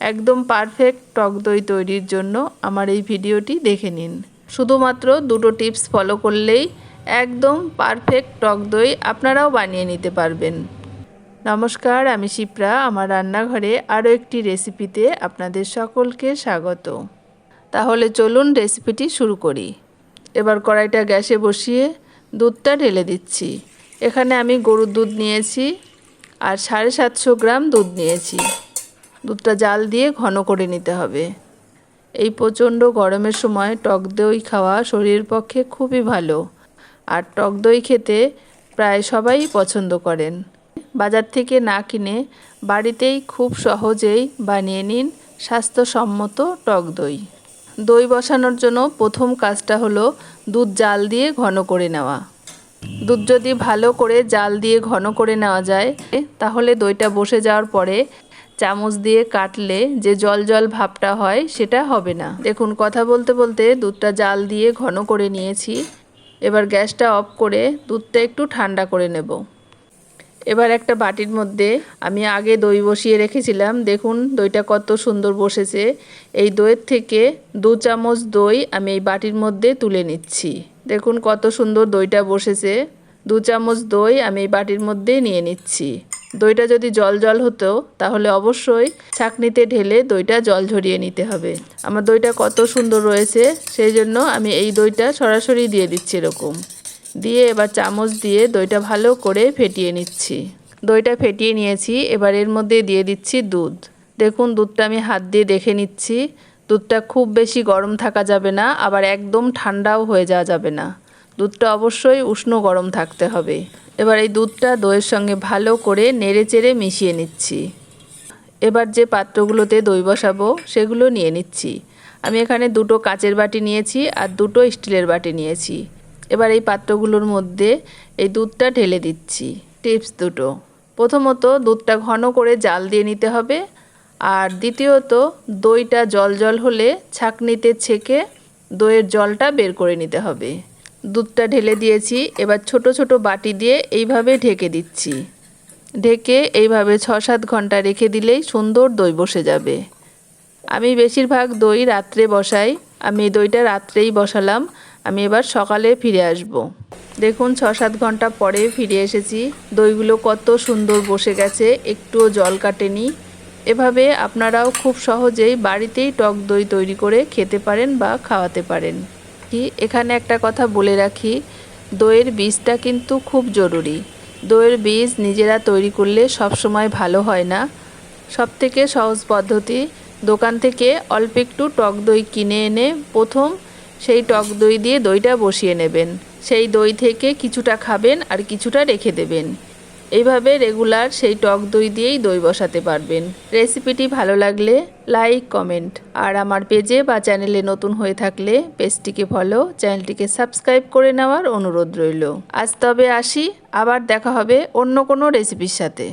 একদম পারফেক্ট টক দই তৈরির জন্য আমার এই ভিডিওটি দেখে নিন। শুধুমাত্র দুটো টিপস ফলো করলেই একদম পারফেক্ট টক দই আপনারাও বানিয়ে নিতে পারবেন। নমস্কার, আমি শিপ্রা। আমার রান্নাঘরে আরও একটি রেসিপিতে আপনাদের সকলকে স্বাগত। তাহলে চলুন রেসিপিটি শুরু করি। এবার কড়াইটা গ্যাসে বসিয়ে দুধটা ঢেলে দিচ্ছি। এখানে আমি গরুর দুধ নিয়েছি আর সাড়ে সাতশো গ্রাম দুধ নিয়েছি। দুধটা জাল দিয়ে ঘন করে নিতে হবে। এই প্রচণ্ড গরমের সময় টক দই খাওয়া শরীরের পক্ষে খুবই ভালো। আর টক দই খেতে প্রায় সবাই পছন্দ করেন। বাজার থেকে না কিনে বাড়িতেই খুব সহজেই বানিয়ে নিন স্বাস্থ্যসম্মত টক দই। দই বসানোর জন্য প্রথম কাজটা হলো দুধ জাল দিয়ে ঘন করে নেওয়া। দুধ যদি ভালো করে জাল দিয়ে ঘন করে নেওয়া যায়, তাহলে দইটা বসে যাওয়ার পরে চামচ দিয়ে কাটলে যে জল জল ভাবটা হয়, সেটা হবে না। দেখুন, কথা বলতে বলতে দুধটা জাল দিয়ে ঘন করে নিয়েছি। এবার গ্যাসটা অফ করে দুধটা একটু ঠান্ডা করে নেব। এবার একটা বাটির মধ্যে আমি আগে দই বসিয়ে রেখেছিলাম। দেখুন, দইটা কত সুন্দর বসেছে। এই দইয়ের থেকে দু চামচ দই আমি এই বাটির মধ্যে তুলে নিচ্ছি। দেখুন, কত সুন্দর দইটা বসেছে। দু চামচ দই আমি এই বাটির মধ্যে নিয়ে নিচ্ছি। দইটা যদি জল জল হতো, তাহলে অবশ্যই ছাকনিতে ঢেলে দইটা জল ঝরিয়ে নিতে হবে। আমার দইটা কত সুন্দর রয়েছে, সেই জন্য আমি এই দইটা সরাসরি দিয়ে দিচ্ছি এরকম। দিয়ে এবার চামচ দিয়ে দইটা ভালো করে ফেটিয়ে নিচ্ছি। দইটা ফেটিয়ে নিয়েছি, এবার এর মধ্যে দিয়ে দিচ্ছি দুধ। দেখুন, দুধটা আমি হাত দিয়ে দেখে নিচ্ছি। দুধটা খুব বেশি গরম থাকা যাবে না, আবার একদম ঠান্ডাও হয়ে যাওয়া যাবে না। দুধটা অবশ্যই উষ্ণ গরম থাকতে হবে। এবার এই দুধটা দইয়ের সঙ্গে ভালো করে নেড়ে চেড়ে মিশিয়ে নিচ্ছি। এবার যে পাত্রগুলোতে দই বসাবো, সেগুলো নিয়ে নিচ্ছি। আমি এখানে দুটো কাচের বাটি নিয়েছি আর দুটো স্টিলের বাটি নিয়েছি। এবার এই পাত্রগুলোর মধ্যে এই দুধটা ঢেলে দিচ্ছি। টিপস দুটো। প্রথমত দুধটা ঘন করে জাল দিয়ে নিতে হবে আর দ্বিতীয়ত দইটা জল জল হলে ছাঁকনিতে ছেঁকে দইয়ের জলটা বের করে নিতে হবে। দুধটা ঢেলে দিয়েছি। এবার ছোট ছোট বাটি দিয়ে এইভাবে ঢেকে দিচ্ছি। ঢেকে এইভাবে ছ সাত ঘণ্টা রেখে দিলেই সুন্দর দই বসে যাবে। আমি বেশিরভাগ দই রাত্রে বসাই। আমি দইটা রাত্রেই বসালাম। আমি এবার সকালে ফিরে আসব। দেখুন ছ সাত ঘণ্টা পরে ফিরে এসেছি। দইগুলো কত সুন্দর বসে গেছে। একটুও জল কাটেনি। এভাবে আপনারাও খুব সহজেই বাড়িতেই টক দই তৈরি করে খেতে পারেন বা খাওয়াতে পারেন। কি এখানে একটা কথা বলে রাখি, দইয়ের বীজটা কিন্তু খুব জরুরি। দইয়ের বীজ নিজেরা তৈরি করলে সব সময় ভালো হয় না। সব থেকে সহজ পদ্ধতি, দোকান থেকে অল্প একটু টক দই কিনে এনে প্রথম সেই টক দই দিয়ে দইটা বসিয়ে নেবেন। সেই দই থেকে কিছুটা খাবেন আর কিছুটা রেখে দেবেন। এইভাবে রেগুলার সেই টক দই দিয়েই দই বসাতে পারবেন। রেসিপিটি ভালো লাগলে লাইক কমেন্ট আর আমার পেজে বা চ্যানেলে নতুন হয়ে থাকলে পেজটিকে ফলো চ্যানেলটিকে সাবস্ক্রাইব করে নেওয়ার অনুরোধ রইল। আজ তবে আসি, আবার দেখা হবে অন্য কোনো রেসিপির সাথে।